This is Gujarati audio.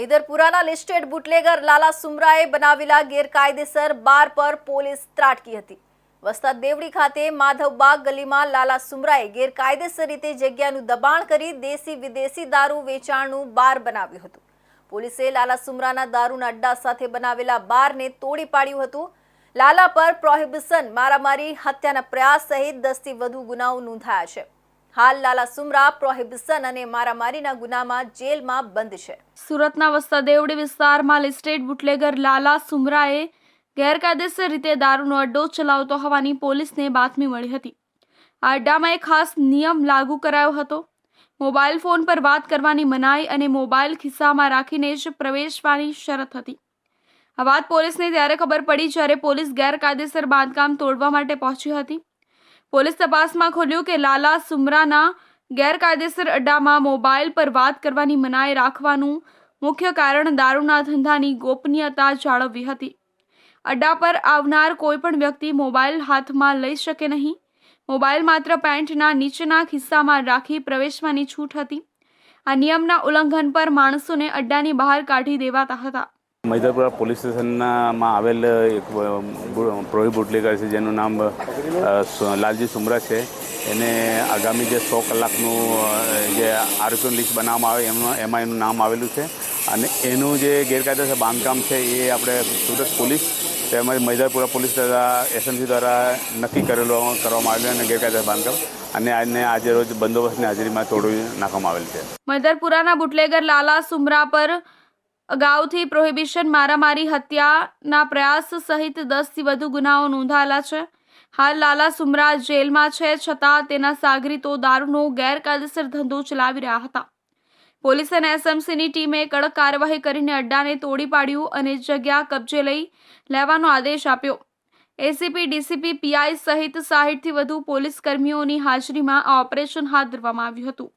ઈદરપુરાના લિસ્ટેડ બુટલેગર લાલા સુમરાએ બનાવેલા ગેરકાયદેસર બાર પર પોલીસ ત્રાટકી હતી. વસ્તા દેવડી ખાતે માધવબાગ ગલીમાં લાલા સુમરાએ ગેરકાયદેસર રીતે જગ્યાનું દબાણ કરી દેશી વિદેશી દારૂ વેચાણનું બાર બનાવ્યું હતું. પોલીસે લાલા સુમરાના દારૂના અડ્ડા સાથે બનાવેલા બારને તોડી પાડ્યું હતું. લાલા પર પ્રોહિબિશન, મારામારી, હત્યાના પ્રયાસ સહિત દસથી વધુ ગુનાઓ નોંધાયા છે. હાલ લાલા સુમરા પ્રોહિબિશન અને મારામારીના ગુનામાં જેલમાં બંધ છે. સુરતના વસ્તા દેવડી વિસ્તારમાં લિસ્ટેડ બુટલેગર લાલા સુમરાએ ગેરકાયદેસર રીતે દારૂનો અડ્ડો ચલાવતો હોવાની પોલીસને બાતમી મળી હતી. આ અડ્ડામાં એક ખાસ નિયમ લાગુ કરાયો હતો. મોબાઈલ ફોન પર વાત કરવાની મનાઈ અને મોબાઈલ ખિસ્સામાં રાખીને જ પ્રવેશવાની શરત હતી. આ વાત પોલીસને ત્યારે ખબર પડી જ્યારે પોલીસ ગેરકાયદેસર બાંધકામ તોડવા માટે પહોંચી હતી. પોલીસ તપાસમાં ખોલ્યું કે લાલા સુમરાના ગેરકાયદેસર અડ્ડામાં મોબાઈલ પર વાત કરવાની મનાઈ રાખવાનું મુખ્ય કારણ દારૂના ધંધાની ગોપનીયતા જાળવવી હતી. અડ્ડા પર આવનાર કોઈપણ વ્યક્તિ મોબાઈલ હાથમાં લઈ શકે નહીં. મોબાઈલ માત્ર પેન્ટના નીચેના ખિસ્સામાં રાખી પ્રવેશવાની છૂટ હતી. આ નિયમના ઉલ્લંઘન પર માણસોને અડ્ડાની બહાર કાઢી દેવાતા હતા. મૈદરપુરા પોલીસ સ્ટેશનમાં આવેલ એક પ્રોહી બુટલેગર છે, જેનું નામ લાલજી સુમરા છે. એને આગામી જે સો કલાકનું જે આરોપીનું લિસ્ટ બનાવવામાં આવે, એમનું, એમાં એનું નામ આવેલું છે. અને એનું જે ગેરકાયદેસર બાંધકામ છે, એ આપણે સુરત પોલીસ તેમજ મૈદરપુરા પોલીસ દ્વારા એસએમસી દ્વારા નક્કી કરેલો, કરવામાં આવેલું અને ગેરકાયદેસર બાંધકામ. અને આજને આજે રોજ બંદોબસ્તની હાજરીમાં તોડી નાખવામાં આવેલ છે. મદરપુરાના બુટલેગર લાલા સુમરા પર અગાઉથી પ્રોહિબિશન મારામારી હત્યાના પ્રયાસ સહિત દસથી વધુ ગુનાઓ નોંધાયેલા છે. હાલ લાલા સુમરા જેલમાં છે છતાં તેના સાગરીતો દારૂનો ગેરકાયદેસર ધંધો ચલાવી રહ્યા હતા. પોલીસ અને એસએમસીની ટીમે કડક કાર્યવાહી કરીને અડ્ડાને તોડી પાડ્યું અને જગ્યા કબજે લઈ લેવાનો આદેશ આપ્યો. એસીપી, ડીસીપી, પીઆઈ સહિત સાહીઠથી વધુ પોલીસ કર્મીઓની હાજરીમાં આ ઓપરેશન હાથ ધરવામાં આવ્યું હતું.